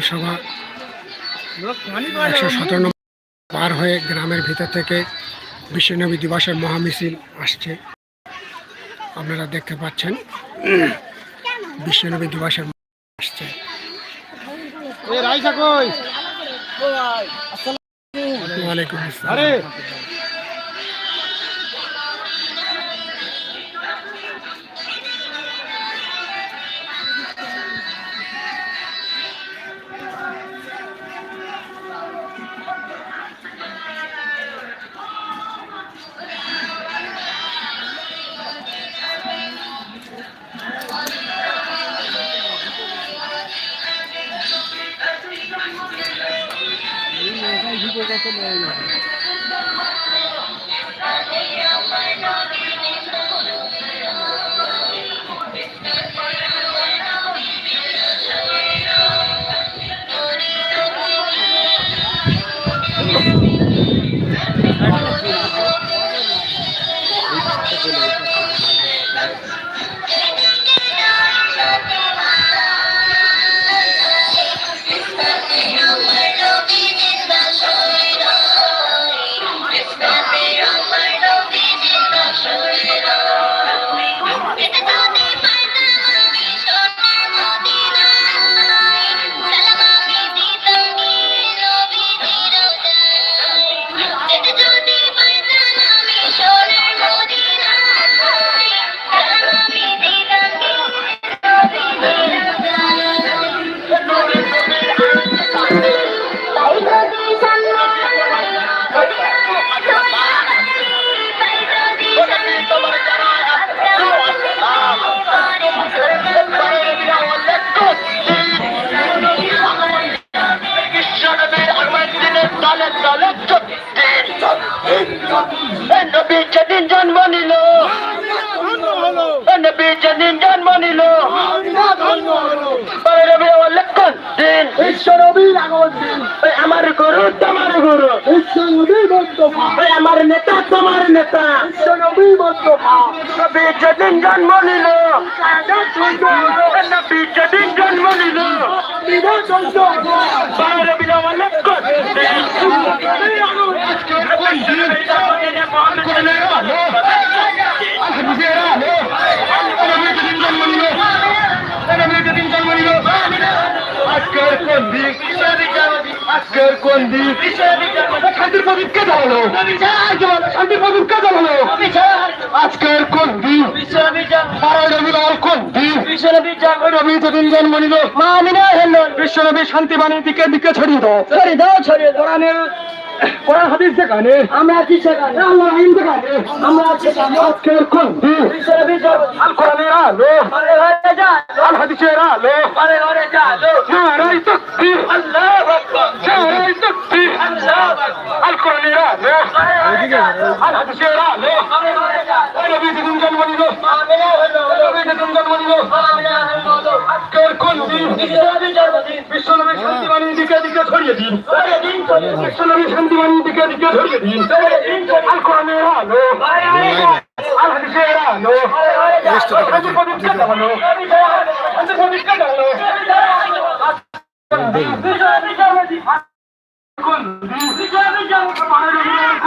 বিধানসভা একশো সতেরো নম্বর পার হয়ে গ্রামের ভিতর থেকে বিশ্বনবী দিবসের মহামিছিল আসছে। আপনারা দেখতে পাচ্ছেন বিশ্বনবী দিবসের আসছে। ওয়ালাইকুম আসসালাম চলে নবী যেদিন জন্ম নিল। নবী যেদিন জন্ম নিল। লক্ষণ দিন বিশ্বনবীর আগমন দিন। আমার গুরু, তোমার গুরু। বিশ্বনবী মন্তফা আমার নেতা, তোমার নেতা। বিশ্বনবী মন্তফা নবী যেদিন জন্ম নিল। নবী যেদিন জন্ম নিল। বিধান মন্তফা রবি আমার লক্ষণ দিন আজকের কোন দিক আজকের কোন দিক? শান্তির প্রদীপ কে জ্বালালো? শান্তির প্রদীপ কে জ্বালালো? আজকের কোন দিন? বারোই রবি লাল কোন দিন? রবি যেদিন জন্ম নিল বিশ্বনবী শান্তিবাণীর দিকে দিকে ছড়িয়ে দাও। ছড়িয়ে দাও ছড়িয়ে দাও। কোরআনের কোরআন হাদিস যেখানে আমরা কি আল্লাহ আইন যেখানে আমরা সেখানে আজকের কোন দিন? আল কোরআনের আলো। ঘরে ঘরে যা আল হাদিসের আলো। ঘরে ঘরে যা নারাই তকবীর। আল্লাহ আকবার। বিশ্বনবী বিশ্বনবী শান্তিবাণীর দিকে দিকে ছড়িয়ে দিন বিশ্বনবী শান্তিবাণীর দিকে দিকে ছড়িয়ে দিন আল কোরআনের আলো আল হাদিসের আলো।